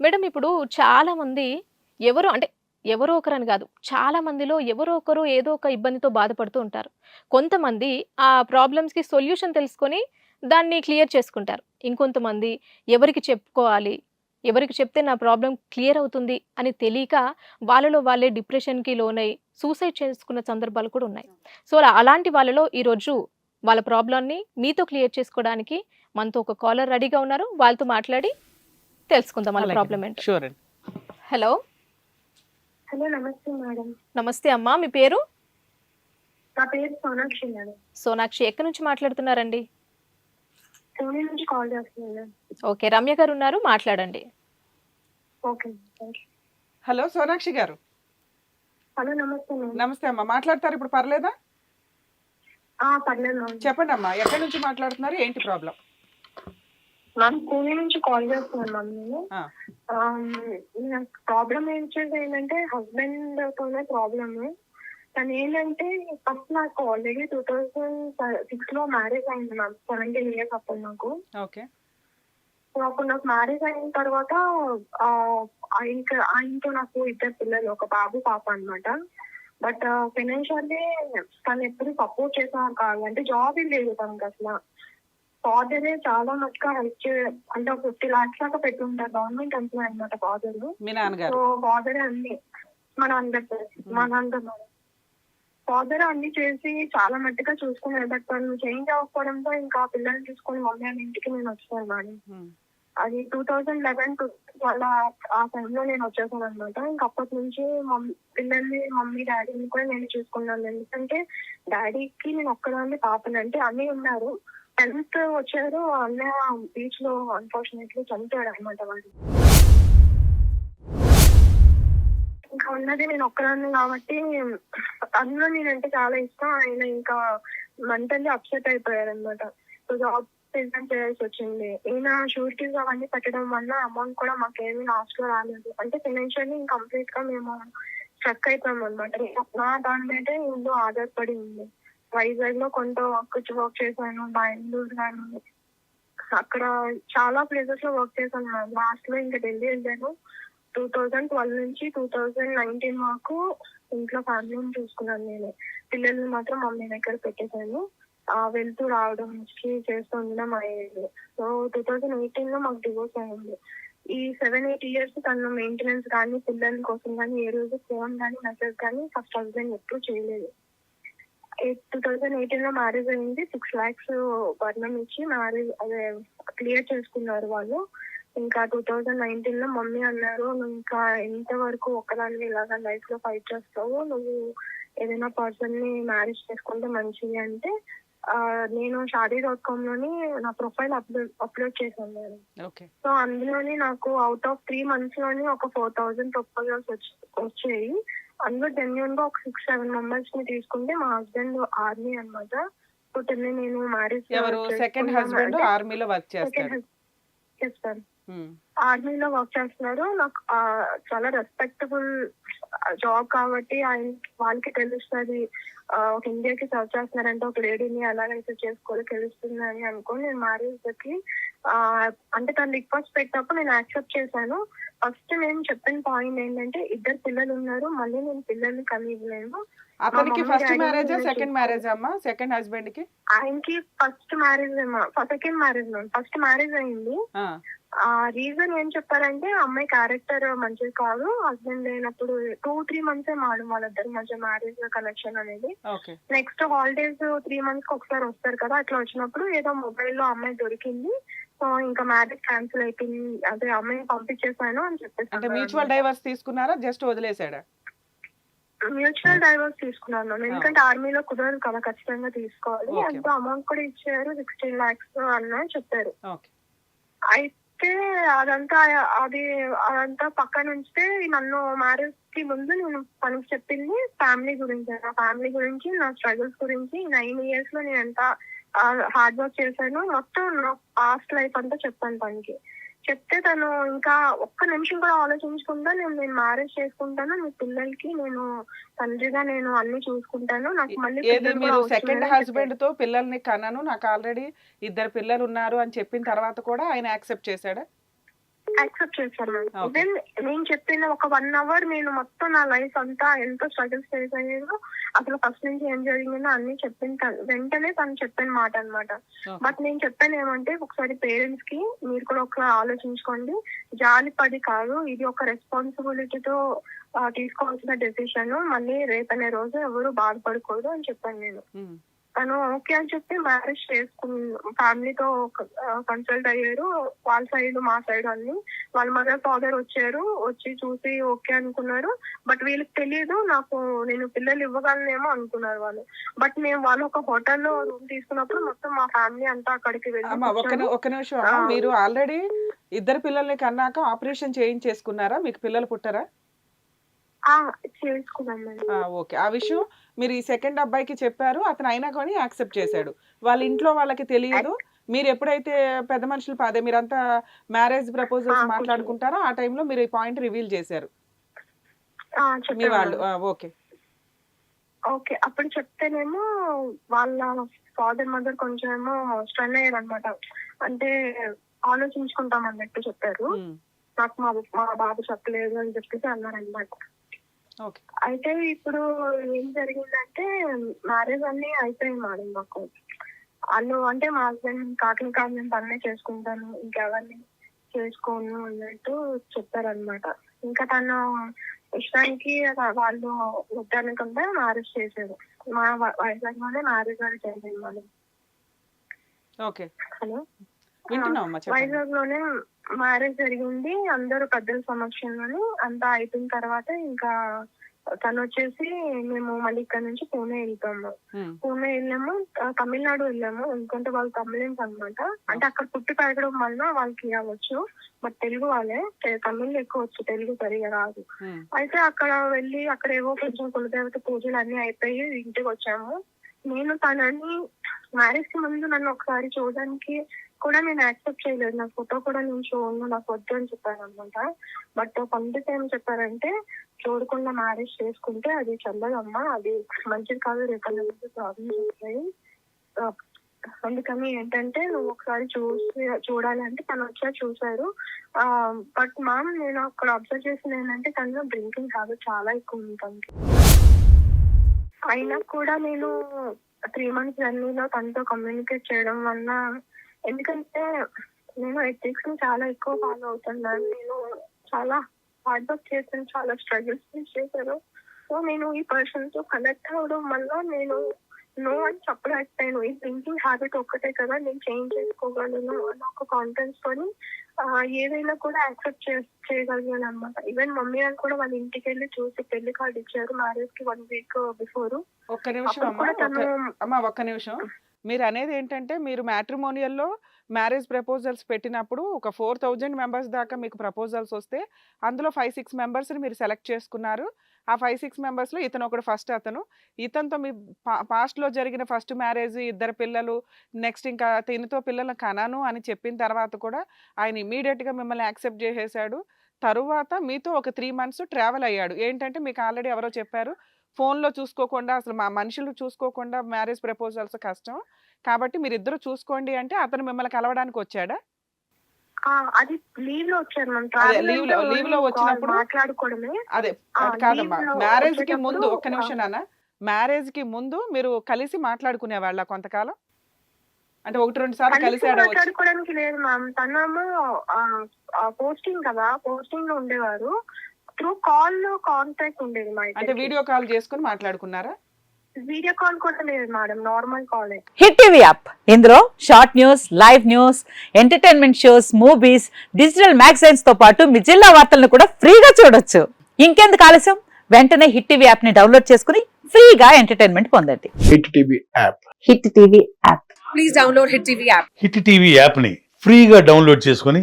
Madam ఇప్పుడు చాలామంది ఎవరు ఎవరో అంటే ఎవరో ఒకరని కాదు చాలా మందిలో ఎవరో ఒకరు ఏదో ఒక ఇబ్బందితో బాధపడుతూ ఉంటారు. కొంతమంది ఆ ప్రాబ్లమ్స్కి సొల్యూషన్ తెలుసుకొని దాన్ని క్లియర్ చేసుకుంటారు. ఇంకొంతమంది ఎవరికి చెప్పుకోవాలి ఎవరికి చెప్తే నా ప్రాబ్లం క్లియర్ అవుతుంది అని తెలియక వాళ్ళలో వాళ్ళే డిప్రెషన్కి లోనై సూసైడ్ చేసుకున్న సందర్భాలు కూడా ఉన్నాయి. సో అలాంటి వాళ్ళలో ఈరోజు వాళ్ళ ప్రాబ్లమ్ని మీతో క్లియర్ చేసుకోవడానికి మనతో ఒక కాలర్ రెడీగా ఉన్నారు. వాళ్ళతో మాట్లాడి తెలుసుకుందాం వాళ్ళ ప్రాబ్లం ఏంటో. షూర్ అండి. హలో హలో నమస్తే మేడం. నమస్తే అమ్మా మీ పేరు? నా పేరు సోనాక్షి మేడం. సోనాక్షి ఎక్కడి నుంచి మాట్లాడుతున్నారండి? పూణే నుంచి కాల్ చేస్తున్నాను ఓకే రమ్య గారు ఉన్నారు మాట్లాడండి. Okay thank you hello Sonakshi గారు. హలో నమస్తే మేడం. నమస్తే అమ్మా మాట్లాడతారు? ఇప్పుడు పర్లేదా? ఆ, పర్లేదు చెప్పండి అమ్మా ఎక్కడి నుంచి మాట్లాడుతున్నారు? ఏంటి ప్రాబ్లం మ్యామ్ పూణే నుంచి కాల్ చేస్తున్నాను మ్యామ్ నేను. నాకు ప్రాబ్లం ఏంటంటే ఏంటంటే హస్బెండ్ తోనే ప్రాబ్లమ్. తను ఏంటంటే ఫస్ట్ నాకు ఆల్రెడీ టూ థౌజండ్ సిక్స్లో మ్యారేజ్ అయింది మ్యామ్ సెవెంటీన్ ఇయర్స్ అప్పుడు నాకు. ఓకే. సో అప్పుడు నాకు మ్యారేజ్ అయిన తర్వాత ఆ, ఇంకా ఆయనతో నాకు ఇద్దరు పిల్లలు ఒక బాబు పాప అన్నమాట. బట్ ఫైనాన్షియల్లీ తను ఎప్పుడు సపోర్ట్ చేసేవారు కాదు. అంటే జాబ్ ఏం లేదు తనకి అసలు. ఫాదరే చాలా మటుగా హెల్ప్ చే అంటే ఒక ఫిఫ్టీ లాక్స్ దాకా పెట్టుంటారు గవర్నమెంట్ ఎంప్లాయ్ అనమాట ఫాదర్ మీ నాన్నగారు? సో ఫాదర్ అన్ని మన అందరు మన అందరు ఫాదర్ అన్ని చేసి చాలా మట్టుగా చూసుకున్నారు. బట్ తను చేంజ్ అవ్వకపోవడంతో ఇంకా పిల్లల్ని చూసుకొని మమ్మీ అని ఇంటికి నేను వచ్చాను మేడం. అది టూ థౌజండ్ లెవెన్ వాళ్ళ ఆ టైంలో నేను వచ్చేసాను అనమాట ఇంకా అప్పటి నుంచి మమ్మీ పిల్లల్ని మమ్మీ డాడీని కూడా నేను చూసుకున్నాను. ఎందుకంటే డాడీకి నేను ఒక్కదాన్ని పాపని అంటే అన్నీ ఉన్నారు. టెన్త్ వచ్చారు అన్న బీచ్లో అన్ఫార్చునేట్లీ చనిపోయాడు అనమాట వాడు. ఇంకా ఉన్నది నేను ఒక్కదాన్ని కాబట్టి అందులో నేనంటే చాలా ఇష్టం. ఆయన ఇంకా మెంటల్లీ అప్సెట్ అయిపోయారు అనమాట జాబ్ రిజైన్ చేయాల్సి వచ్చింది. ఈయన షూరిటీస్ అవన్నీ పెట్టడం వల్ల అమౌంట్ కూడా మాకేమీ లాస్ట్లో రాలేదు. అంటే ఫైనాన్షియల్లీ కంప్లీట్గా మేము స్ట్రక్ అయిపోయాం అనమాట నా దాని మీద ఇందులో ఆధారపడి ఉంది. వైజాగ్లో కొంత వర్క్ వర్క్ చేశాను బెంగళూరు కానీ అక్కడ చాలా ప్లేసెస్లో వర్క్ చేశాను లాస్ట్లో ఇంకా ఢిల్లీ వెళ్ళాను. టూ థౌజండ్ ట్వెల్వ్ నుంచి టూ థౌజండ్ నైన్టీన్ వరకు ఇంట్లో ఫ్యామిలీని చూసుకున్నాను నేను. పిల్లల్ని మాత్రం మమ్మీ దగ్గర పెట్టేశాను. వెళ్తూ రావడం నుంచి చేస్తూ ఉండడం అయ్యేది. సో టూ థౌజండ్ ఎయిటీన్లో మాకు డివోర్స్ అయింది. ఈ సెవెన్ ఎయిట్ ఇయర్స్ తను మెయింటెనెన్స్ కానీ పిల్లల కోసం కానీ ఏ రోజు ఫోన్ కానీ మెసేజ్ కానీ ఫస్ట్ హస్బెండ్ ఎప్పుడు చేయలేదు. టూ థౌజండ్ ఎయిటీన్లో మ్యారేజ్ అయింది. సిక్స్ లాక్స్ వర్ణం ఇచ్చి మ్యారేజ్ అదే క్లియర్ చేసుకున్నారు వాళ్ళు. ఇంకా టూ థౌజండ్ నైన్టీన్లో మమ్మీ అన్నారు నువ్వు ఇంకా ఎంత వరకు ఒక్కదాన్ని ఇలాగా లైఫ్లో ఫైట్ చేస్తావు. నువ్వు ఏదైనా పర్సన్ని మ్యారేజ్ చేసుకుంటే మంచిది అంటే నేను షాదీ డాట్ కామ్లోని నా ప్రొఫైల్ అప్లోడ్ అప్లోడ్ చేశాను నేను సో అందులోని నాకు అవుట్ ఆఫ్ త్రీ మంత్స్లోని ఒక ఫోర్ థౌసండ్ ప్రపోజల్స్ వచ్చాయి. అందులో జెన్యున్గా ఒక సిక్స్ సెవెన్ మెంబర్స్ని తీసుకుంటే మా హస్బెండ్ ఆర్మీ అన్నమాట. సో తిని నేను మ్యారేజ్ ఎవరు? సెకండ్ హస్బెండ్ ఆర్మీలో వర్క్ చేస్తారు. ఆర్మీలో వర్క్ చేస్తున్నారు. నాకు చాలా రెస్పెక్టబుల్ జాబ్ కాబట్టి ఆయన వాళ్ళకి తెలుస్తుంది. ఒక ఇండియాకి సర్వ్ చేస్తున్నారంటే ఒక లేడీని ఎలాగైతే చేసుకోవాలో తెలుస్తుంది అని అనుకోని నేను మ్యారేజ్కి అంటే తను రిక్వెస్ట్ పెట్టినప్పుడు నేను యాక్సెప్ట్ చేశాను. ఫస్ట్ నేను చెప్పిన పాయింట్ ఏంటంటే ఇద్దరు పిల్లలు ఉన్నారు మళ్ళీ నేను పిల్లల్ని కనివ్వలేను. అతనికి ఫస్ట్ మ్యారేజ్ సెకండ్ మ్యారేజ్ అమ్మా? సెకండ్ హస్బెండ్కి? ఆయనకి first marriage second marriage first marriage అయింది. ఆ, రీజన్ ఏం చెప్పారంటే అమ్మాయి క్యారెక్టర్ మంచిది కాదు హస్బెండ్ లేనప్పుడు టూ త్రీ మంత్స్ మాడు వాళ్ళిద్దరు మధ్య మ్యారేజ్ కనెక్షన్ అనేది. నెక్స్ట్ హాలిడేస్ త్రీ మంత్స్కి ఒకసారి వస్తారు కదా అట్లా వచ్చినప్పుడు ఏదో మొబైల్లో అమ్మాయి దొరికింది. ఇంకా మ్యారేజ్ క్యాన్సిల్ అయిపోయింది. అదే అమ్మాయిని పంపించేసాను అని అంటే మ్యూచువల్ చెప్పేసి డైవర్స్ తీసుకున్నారా? జస్ట్ వదిలేసాడా? మ్యూచువల్ డైవర్స్ తీసుకున్నాను మ్యామ్. ఎందుకంటే ఆర్మీలో కుదరదు కదా ఖచ్చితంగా తీసుకోవాలి. ఎంతో అమౌంట్ కూడా ఇచ్చారు సిక్స్టీన్ లాక్స్ అన్న చెప్పారు. అయితే అదంతా అది అదంతా పక్కన ఉంచితే నన్ను మ్యారేజ్కి ముందు నేను తనకి చెప్పింది ఫ్యామిలీ గురించి. నా ఫ్యామిలీ గురించి నా స్ట్రగుల్స్ గురించి. నైన్ ఇయర్స్లో నేను ఎంత హార్డ్ వర్క్ చేశాను. మొత్తం నా పాస్ట్ లైఫ్ అంతా చెప్పాను తనకి. చెప్తే తను ఇంకా ఒక్క నిమిషం కూడా ఆలోచించకుండా నేను నేను మ్యారేజ్ చేసుకుంటాను. మీ పిల్లలకి నేను తండ్రిగా నేను అన్ని చూసుకుంటాను. నాకు మళ్ళీ మీరు కూడా సెకండ్ హస్బెండ్తో పిల్లల్ని కన్నాను నాకు ఆల్రెడీ ఇద్దరు పిల్లలు ఉన్నారు అని చెప్పిన తర్వాత కూడా ఆయన యాక్సెప్ట్ చేశాడా? యాక్సెప్ట్ చేశాను. దెన్ నేను చెప్పిన ఒక వన్ అవర్ నేను మొత్తం నా లైఫ్ అంతా ఎంతో స్ట్రగుల్స్ ఫేస్ అయ్యాను అసలు ఫస్ట్ నుంచి ఏం జరిగిందో అన్ని చెప్పిన వెంటనే తను చెప్పిన మాట అన్నమాట Okay. బట్ నేను చెప్పాను ఏమంటే ఒకసారి పేరెంట్స్కి మీరు కూడా ఒకసారి ఆలోచించుకోండి జాలి పడి కాదు ఇది ఒక రెస్పాన్సిబిలిటీతో తీసుకోవాల్సిన డెసిషన్ మళ్ళీ రేపనే రోజు ఎవరు బాధపడకూడదు అని చెప్పాను నేను ఉమ్. తను ఓకే అని చెప్పి మ్యారేజ్ చేసుకుని ఫ్యామిలీతో కన్సల్ట్ అయ్యారు. వాళ్ళ సైడ్ మా సైడ్ అన్ని. వాళ్ళ మదర్ ఫాదర్ వచ్చారు. వచ్చి చూసి ఓకే అనుకున్నారు. బట్ వీళ్ళకి తెలియదు నాకు నేను పిల్లలు ఇవ్వగలనేమో అనుకున్నారు వాళ్ళు. బట్ మేము వాళ్ళు ఒక హోటల్లో రూమ్ తీసుకున్నప్పుడు మొత్తం మా ఫ్యామిలీ అంతా అక్కడికి వెళ్ళి ఒక నిమిషం. మీరు ఆల్రెడీ ఇద్దరు పిల్లల్ని కన్నాక ఆపరేషన్ చేయించేసుకున్నారా? మీకు పిల్లలు పుట్టారా? ఆ, చేసుకున్నాం ఓకే. ఆ విషయం మీరు ఈ సెకండ్ అబ్బాయికి చెప్పారు అతను అయినా కానీ యాక్సెప్ట్ చేశాడు. వాళ్ళ ఇంట్లో వాళ్ళకి తెలియదు. మీరు ఎప్పుడైతే పెద్ద మనుషులు అదే మీరంతా మ్యారేజ్ ప్రపోజల్స్ మాట్లాడుకుంటారో ఆ టైంలో మీరు ఈ పాయింట్ రివీల్ చేశారు. మీ వాళ్ళు ఓకే. ఓకే అప్పుడు చెప్తేనేమో వాళ్ళ ఫాదర్ మదర్ కొంచెం ఏమో స్ట్రన్ అయ్యారు అనమాట అంటే ఆలోచించుకుంటాం అన్నట్టు చెప్పారు నాకు మా మా బాబు చెప్పలేదు అని చెప్పేసి అన్నారు అనమాట ఓకే అయితే ఇప్పుడు ఏం జరిగిందంటే మ్యారేజ్ అన్ని అయిపోయింది మేడం మాకు. వాళ్ళు అంటే మా హస్బెండ్ కాకిన కాదు నేను పనే చేసుకుంటాను ఇంకెవరిని చేసుకోను అన్నట్టు చెప్పారనమాట ఇంకా తను ఇష్టానికి వాళ్ళు వద్దనుకుంటే మ్యారేజ్ చేశారు. మా వైజాగ్లోనే మ్యారేజ్ అని చేసింది మనం ఓకే. హలో? వైజాగ్లోనే మ్యారేజ్ జరిగింది. అందరూ పెద్దల సమక్షంలోని. అంతా అయిపోయిన తర్వాత ఇంకా తను వచ్చేసి మేము మళ్ళీ ఇక్కడ నుంచి పూణే వెళ్తాము. పూణే వెళ్ళాము. తమిళనాడు వెళ్ళాము. ఎందుకంటే వాళ్ళు తమిళన్స్ అన్నమాట. అంటే అక్కడ పుట్టి పెరగడం వల్ల వాళ్ళకి అవ్వచ్చు బట్ తెలుగు వాళ్ళే. తమిళ్ ఎక్కువ వచ్చు. తెలుగు సరిగా రాదు. అయితే అక్కడ వెళ్ళి అక్కడ ఏవో కొంచెం కులదేవత పూజలు అన్ని అయిపోయి ఇంటికి వచ్చాము. నేను తనని మ్యారేజ్కి ముందు నన్ను ఒకసారి చూడడానికి కూడా నేను యాక్సెప్ట్ చేయలేదు. నా ఫోటో కూడా నేను చూడను నాకు వద్దు అని చెప్పాను అనమాట. బట్ కొంత ఏం చెప్పారంటే చూడకుండా మ్యారేజ్ చేసుకుంటే అది చల్లదమ్మా అది మంచిది కాదు రేపు ప్రాబ్లమ్స్ వస్తాయి. అందుకని ఏంటంటే నువ్వు ఒకసారి చూసి చూడాలి అంటే తను వచ్చా చూసారు బట్ మ్యామ్ నేను అక్కడ అబ్జర్వ్ చేసింది ఏంటంటే తనలో డ్రింకింగ్ హ్యాబిట్ చాలా ఎక్కువ ఉంటుంది అయినా కూడా నేను త్రీ మంత్స్ జర్నీలో తనతో కమ్యూనికేట్ చేయడం వల్ల ఎందుకంటే నేను ఎథిక్స్ని చాలా ఎక్కువ ఫాలో అవుతున్నాను. నేను చాలా హార్డ్ వర్క్ చేశాను చాలా స్ట్రగుల్స్ చేశాను. సో నేను ఈ పర్సన్తో కనెక్ట్ అవ్వడం వల్ల నేను నో అని చెప్పలేకపోయాను. ఈ థింకింగ్ హ్యాబిట్ ఒక్కటే కదా నేను చేంజ్ చేసుకోగలను అన్న ఒక కాన్ఫిడెన్స్ తోని ఏదైనా కూడా యాక్సెప్ట్ చేయగలిగాను అనమాట ఈవెన్ మమ్మీ వాళ్ళు కూడా వాళ్ళ ఇంటికి వెళ్ళి చూసి పెళ్ళి కార్డు ఇచ్చారు మ్యారేజ్కి వన్ వీక్ బిఫోర్ ఒక్క నిమిషం అమ్మా ఒక్క నిమిషం. మీరు అనేది ఏంటంటే మీరు మ్యాట్రిమోనియల్లో మ్యారేజ్ ప్రపోజల్స్ పెట్టినప్పుడు ఒక ఫోర్ థౌజండ్ మెంబర్స్ దాకా మీకు ప్రపోజల్స్ వస్తే అందులో ఫైవ్ సిక్స్ మెంబర్స్ని మీరు సెలెక్ట్ చేసుకున్నారు. ఆ ఫైవ్ సిక్స్ మెంబర్స్లో ఇతను ఒకడు ఫస్ట్ అతను. ఇతనితో మీ పా పాస్ట్లో జరిగిన ఫస్ట్ మ్యారేజ్ ఇద్దరు పిల్లలు నెక్స్ట్ ఇంకా తినతో పిల్లలు కనాను అని చెప్పిన తర్వాత కూడా ఆయన ఇమీడియట్గా మిమ్మల్ని యాక్సెప్ట్ చేసేసాడు. తరువాత మీతో ఒక త్రీ మంత్స్ ట్రావెల్ అయ్యాడు. ఏంటంటే మీకు ఆల్రెడీ ఎవరో చెప్పారు ఫోన్లో చూసుకోకుండా అసలు మా మనుషులు చూసుకోకుండా మ్యారేజ్ ప్రపోజల్స్ కష్టం. కాబట్టి మీరు ఇద్దరు చూసుకోండి అంటే అతను మిమ్మల్ని కలవడానికి వచ్చాడా అది లీవ్లో వచ్చారు leave లో- వచ్చినప్పుడు- మాట్లాడుకోవడమే. అదే కాదమ్మా. మ్యారేజ్కి ముందు ఒక్క. నిమిషం నాన్న. మ్యారేజ్కి ముందు మీరు కలిసి మాట్లాడుకునే వాళ్ళ కొంతకాలం? అంటే ఒకటి రెండు సార్లు కలిసి మాట్లాడుకోవడానికి లేదు మ్యామ్. తనేమో పోస్టింగ్ కదా పోస్టింగ్లో ఉండేవారు. త్రూ కాల్లో కాంటాక్ట్ ఉండేది మా అంటే వీడియో కాల్ చేసుకుని మాట్లాడుకున్నారా? వీడియో కాల్ కూడా లేదు మేడం నార్మల్ కాలే. Hit TV app. ఇందులో short news live news entertainment shows movies digital మ్యాగజైన్స్తో పాటు మీ జిల్లా వార్తలను కూడా ఫ్రీగా చూడొచ్చు. ఇంకెందుకు ఆలస్యం? వెంటనే హిట్ టీవీ యాప్ని డౌన్లోడ్ చేసుకుని ఫ్రీగా ఎంటర్టైన్మెంట్ పొందండి. Hit TV app. Hit TV app. Hit TV యాప్ని ఫ్రీగా డౌన్లోడ్ చేసుకొని